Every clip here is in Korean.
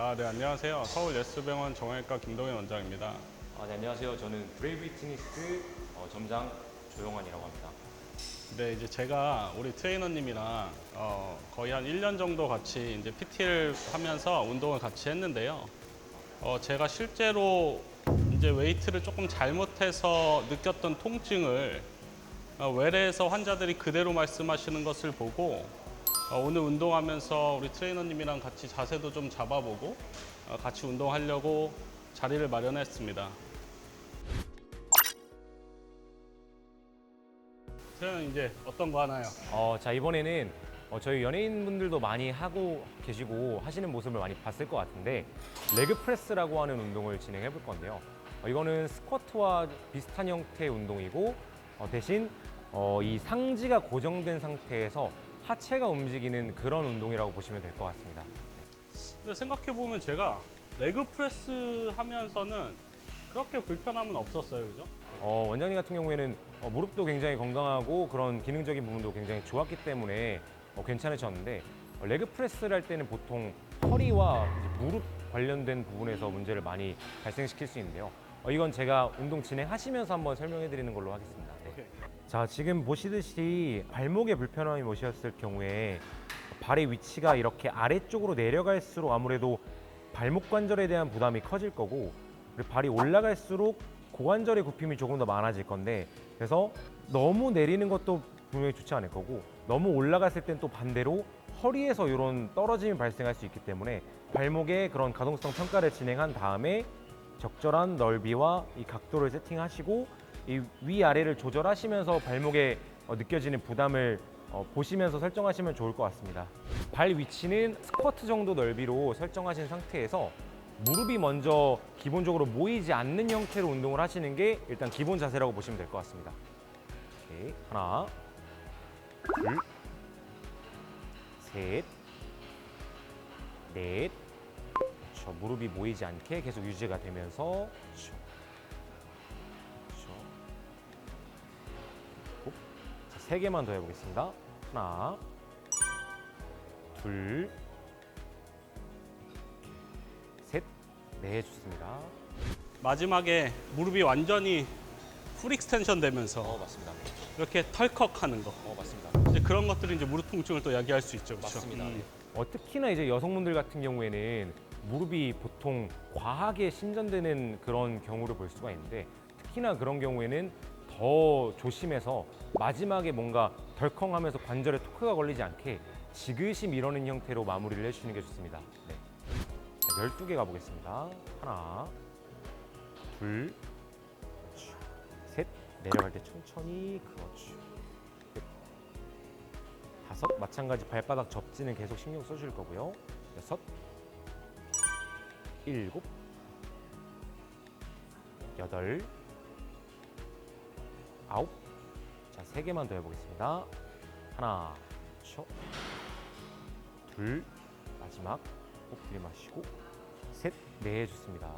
아, 네, 안녕하세요. 서울 예스병원 정형외과 김동현 원장입니다. 아, 네, 안녕하세요. 저는 브레이브 피트니스 어, 점장 조용환이라고 합니다. 네, 이제 제가 우리 트레이너님이랑 어, 거의 한 1년 정도 같이 이제 PT를 하면서 운동을 같이 했는데요. 어, 제가 실제로 이제 웨이트를 조금 잘못해서 느꼈던 통증을 어, 외래에서 환자들이 그대로 말씀하시는 것을 보고 어, 오늘 운동하면서 우리 트레이너님이랑 같이 자세도 좀 잡아보고 어, 같이 운동하려고 자리를 마련했습니다. 저는 이제 어떤 거 하나요? 어, 자, 이번에는 어, 저희 연예인분들도 많이 하고 계시고 하시는 모습을 많이 봤을 것 같은데 레그 프레스라고 하는 운동을 진행해 볼 건데요. 어, 이거는 스쿼트와 비슷한 형태의 운동이고 어, 대신 어, 이 상지가 고정된 상태에서 하체가 움직이는 그런 운동이라고 보시면 될 것 같습니다. 근데 생각해 보면 제가 레그 프레스 하면서는 그렇게 불편함은 없었어요, 그죠? 어, 원장님 같은 경우에는 어, 무릎도 굉장히 건강하고 그런 기능적인 부분도 굉장히 좋았기 때문에 어, 괜찮으셨는데 어, 레그 프레스를 할 때는 보통 허리와 이제 무릎 관련된 부분에서 문제를 많이 발생시킬 수 있는데요. 어, 이건 제가 운동 진행하시면서 한번 설명해 드리는 걸로 하겠습니다. 자, 지금 보시듯이 발목에 불편함이 오셨을 경우에 발의 위치가 이렇게 아래쪽으로 내려갈수록 아무래도 발목 관절에 대한 부담이 커질 거고 그리고 발이 올라갈수록 고관절의 굽힘이 조금 더 많아질 건데 그래서 너무 내리는 것도 분명히 좋지 않을 거고 너무 올라갔을 땐 또 반대로 허리에서 이런 떨어짐이 발생할 수 있기 때문에 발목의 그런 가동성 평가를 진행한 다음에 적절한 넓이와 이 각도를 세팅하시고 이 위아래를 조절하시면서 발목에 어, 느껴지는 부담을 어, 보시면서 설정하시면 좋을 것 같습니다. 발 위치는 스쿼트 정도 넓이로 설정하신 상태에서 무릎이 먼저 기본적으로 모이지 않는 형태로 운동을 하시는 게 일단 기본 자세라고 보시면 될 것 같습니다. 오케이. 하나, 둘, 셋, 넷. 그렇죠. 무릎이 모이지 않게 계속 유지가 되면서 그렇죠. 세 개만 더 해보겠습니다. 하나, 둘, 셋, 네, 좋습니다. 마지막에 무릎이 완전히 풀 익스텐션 되면서 어, 맞습니다. 이렇게 털컥 하는 거. 어, 맞습니다. 이제 그런 것들이 이제 무릎 통증을 또 야기할 수 있죠. 그렇죠? 맞습니다. 음. 어, 특히나 이제 여성분들 같은 경우에는 무릎이 보통 과하게 신전되는 그런 경우를 볼 수가 있는데 특히나 그런 경우에는 더 조심해서 마지막에 뭔가 덜컹하면서 관절에 토크가 걸리지 않게 지그시 밀어낸 형태로 마무리를 해주시는 게 좋습니다. 네. 자, 12개 가보겠습니다. 하나, 둘, 그렇죠. 셋, 내려갈 때 천천히, 그렇죠. 넷, 다섯 마찬가지 발바닥 접지는 계속 신경 써줄 거고요. 여섯, 일곱, 여덟, 아홉. 자, 세 개만 더 해보겠습니다. 하나, 그렇죠. 둘, 마지막 꼭 들이마시고 셋, 네, 좋습니다.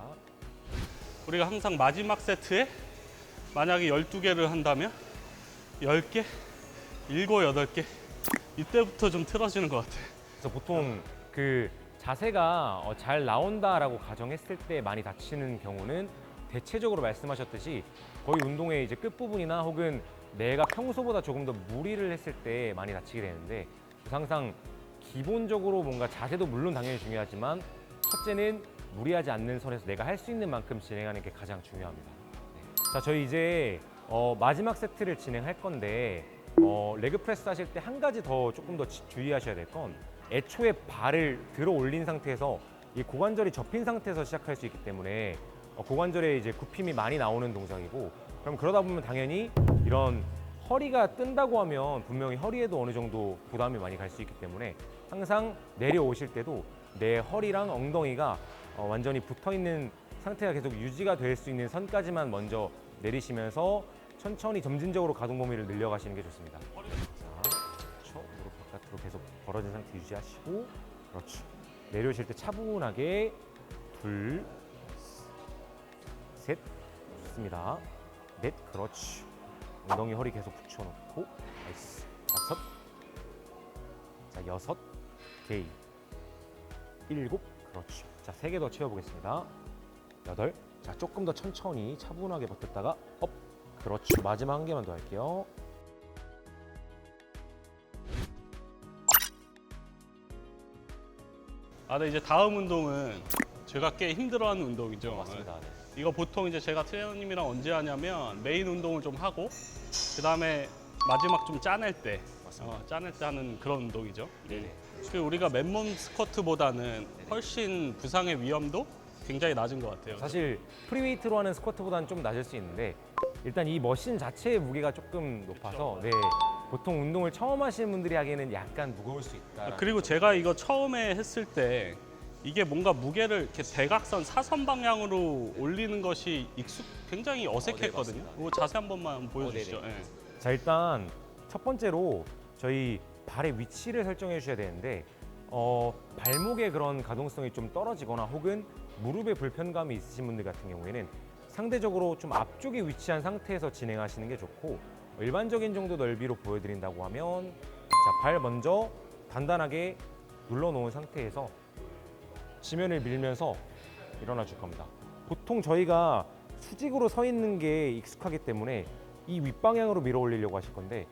우리가 항상 마지막 세트에 만약에 12개를 한다면 10개, 7, 8개 이때부터 좀 틀어지는 것 같아요. 그래서 보통 그 자세가 어, 잘 나온다라고 가정했을 때 많이 다치는 경우는 대체적으로 말씀하셨듯이 거의 운동의 이제 끝부분이나 혹은 내가 평소보다 조금 더 무리를 했을 때 많이 다치게 되는데 항상 기본적으로 뭔가 자세도 물론 당연히 중요하지만 첫째는 무리하지 않는 선에서 내가 할 수 있는 만큼 진행하는 게 가장 중요합니다. 네. 자, 저희 이제 어, 마지막 세트를 진행할 건데 어, 레그 프레스 하실 때 한 가지 더 조금 더 지- 주의하셔야 될 건 애초에 발을 들어 올린 상태에서 이 고관절이 접힌 상태에서 시작할 수 있기 때문에 어, 고관절에 이제 굽힘이 많이 나오는 동작이고 그럼 그러다 보면 당연히 이런 허리가 뜬다고 하면 분명히 허리에도 어느 정도 부담이 많이 갈 수 있기 때문에 항상 내려오실 때도 내 허리랑 엉덩이가 어, 완전히 붙어 있는 상태가 계속 유지가 될 수 있는 선까지만 먼저 내리시면서 천천히 점진적으로 가동 범위를 늘려가시는 게 좋습니다. 자, 그렇죠. 무릎 바깥으로 계속 벌어진 상태 유지하시고, 그렇죠. 내려오실 때 차분하게 둘, 셋, 좋습니다. 넷, 그렇죠. 엉덩이 허리 계속 붙여놓고, 나이스. 다섯, 자 여섯, 게이, 일곱, 그렇죠. 자 자, 세 개 더 채워보겠습니다. 여덟. 자, 조금 더 천천히 차분하게 버텼다가 업. 그렇죠. 마지막 한 개만 더 할게요. 아, 네, 이제 다음 운동은 제가 꽤 힘들어하는 운동이죠. 맞습니다. 네. 이거 보통 이제 제가 트레이너님이랑 언제 하냐면 메인 운동을 좀 하고 그 다음에 마지막 좀 짜낼 때. 어, 짜낼 때 하는 그런 운동이죠. 네네. 그 우리가 맨몸 스쿼트보다는 훨씬 부상의 위험도 굉장히 낮은 것 같아요. 사실 프리웨이트로 하는 스쿼트보다는 좀 낮을 수 있는데 일단 이 머신 자체의 무게가 조금 높아서 네 보통 운동을 처음 하시는 분들이 하기에는 약간 무거울 수 있다. 아, 그리고 제가 이거 처음에 했을 때 이게 뭔가 무게를 이렇게 대각선 사선 방향으로 올리는 것이 익숙 굉장히 어색했거든요. 맞습니다. 그거 자세 한 번만 보여주시죠. 네네. 예. 자 일단 첫 번째로 저희 발의 위치를 설정해 주셔야 되는데 어, 발목의 그런 가동성이 좀 떨어지거나 혹은 무릎에 불편감이 있으신 분들 같은 경우에는 상대적으로 좀 앞쪽에 위치한 상태에서 진행하시는 게 좋고 일반적인 정도 넓이로 보여드린다고 하면 자, 발 먼저 단단하게 눌러놓은 상태에서 지면을 밀면서 일어나 줄 겁니다. 보통 저희가 수직으로 서 있는 게 익숙하기 때문에 이 윗방향으로 밀어 올리려고 하실 건데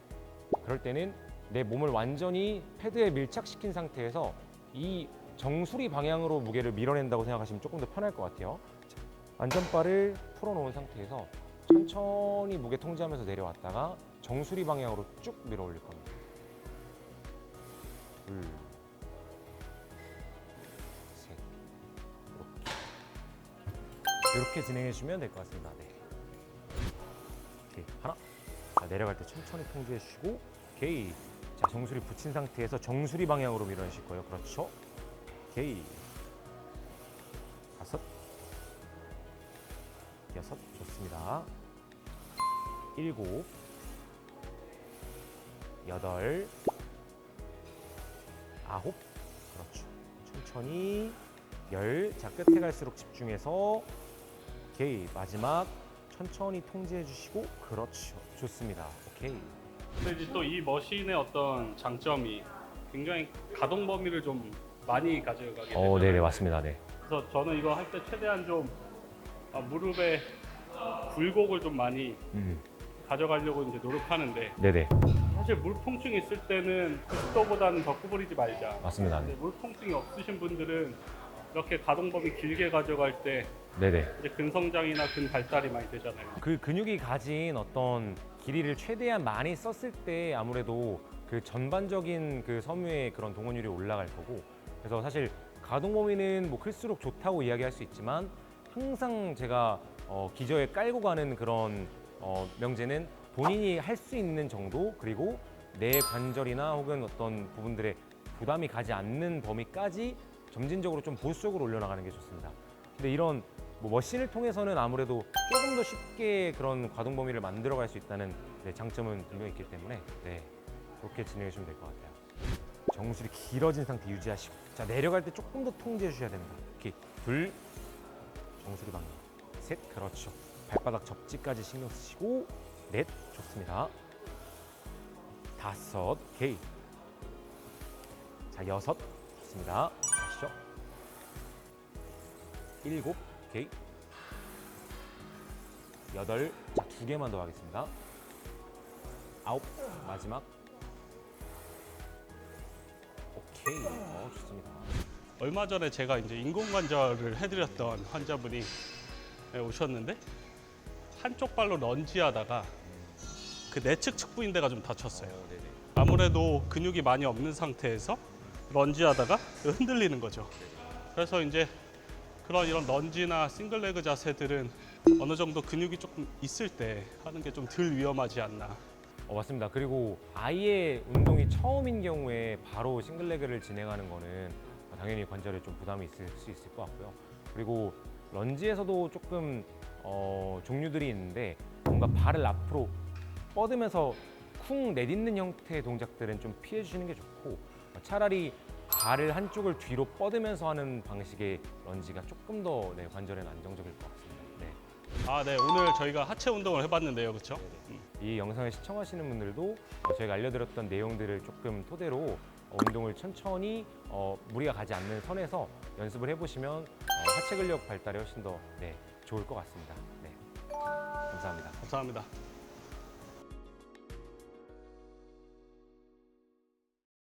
그럴 때는 내 몸을 완전히 패드에 밀착시킨 상태에서 이 정수리 방향으로 무게를 밀어낸다고 생각하시면 조금 더 편할 것 같아요. 자, 안전바를 풀어놓은 상태에서 천천히 무게 통제하면서 내려왔다가 정수리 방향으로 쭉 밀어 올릴 겁니다. 둘, 이렇게. 진행해 주시면 될 것 같습니다. 네. 오케이 하나. 자 내려갈 때 천천히 통제해 주시고 오케이. 자 정수리 붙인 상태에서 정수리 방향으로 밀어내실 거예요. 그렇죠. 오케이. 다섯. 여섯. 좋습니다. 일곱. 여덟. 아홉. 그렇죠. 천천히 열. 자 끝에 갈수록 집중해서 오케이. 마지막 천천히 통제해 주시고 그렇죠. 좋습니다. 오케이. 근데 이제 또 이 머신의 어떤 장점이 굉장히 가동 범위를 좀 많이 가져가게. 어, 네네 맞습니다. 네. 그래서 저는 이거 할 때 최대한 좀 아, 무릎에 굴곡을 좀 많이 음, 가져가려고 이제 노력하는데 네네 사실 무릎 통증이 있을 때는 90도보다는 더 구부리지 말자. 맞습니다. 근데 네. 무릎 통증이 없으신 분들은 이렇게 가동 범위 길게 가져갈 때 네네. 이제 근성장이나 근 발달이 많이 되잖아요. 그 근육이 가진 어떤 길이를 최대한 많이 썼을 때 아무래도 그 전반적인 그 섬유의 그런 동원율이 올라갈 거고 그래서 사실 가동 범위는 뭐 클수록 좋다고 이야기할 수 있지만 항상 제가 어, 기저에 깔고 가는 그런 어, 명제는 본인이 할 수 있는 정도 그리고 내 관절이나 혹은 어떤 부분들의 부담이 가지 않는 범위까지 점진적으로 좀 보수적으로 올려나가는 게 좋습니다. 근데 이런 뭐 머신을 통해서는 아무래도 조금 더 쉽게 그런 가동 범위를 만들어갈 수 있다는 네, 장점은 분명히 있기 때문에 네, 그렇게 진행해 주시면 될 것 같아요. 정수리 길어진 상태 유지하시고 자 내려갈 때 조금 더 통제해 주셔야 됩니다. 이렇게 둘 정수리 방향 셋 그렇죠. 발바닥 접지까지 신경 쓰시고 넷 좋습니다. 다섯 오케이 자 여섯 좋습니다. 가시죠. 일곱 오케이 여덟 자 두 개만 더 하겠습니다. 아홉 마지막 오케이 어 좋습니다. 얼마 전에 제가 이제 인공관절을 해드렸던 환자분이 네, 오셨는데 한쪽 발로 런지하다가 그 내측 측부인대가 좀 다쳤어요. 네네. 아무래도 근육이 많이 없는 상태에서 런지하다가 흔들리는 거죠. 그래서 이제 그런 이런 런지나 싱글레그 자세들은 어느 정도 근육이 조금 있을 때 하는 게 좀 덜 위험하지 않나. 어, 맞습니다. 그리고 아예 운동이 처음인 경우에 바로 싱글레그를 진행하는 거는 당연히 관절에 좀 부담이 있을 수 있을 것 같고요. 그리고 런지에서도 조금 어, 종류들이 있는데 뭔가 발을 앞으로 뻗으면서 쿵 내딛는 형태의 동작들은 좀 피해 주시는 게 좋고 차라리 발을 한쪽을 뒤로 뻗으면서 하는 방식의 런지가 조금 더 네, 관절에는 안정적일 것 같습니다. 네. 아, 네. 오늘 저희가 하체 운동을 해봤는데요, 그렇죠? 이 영상을 시청하시는 분들도 어, 저희가 알려드렸던 내용들을 조금 토대로 어, 운동을 천천히 어, 무리가 가지 않는 선에서 연습을 해보시면 하체 근력 발달에 훨씬 더 네, 좋을 것 같습니다. 네. 감사합니다. 감사합니다.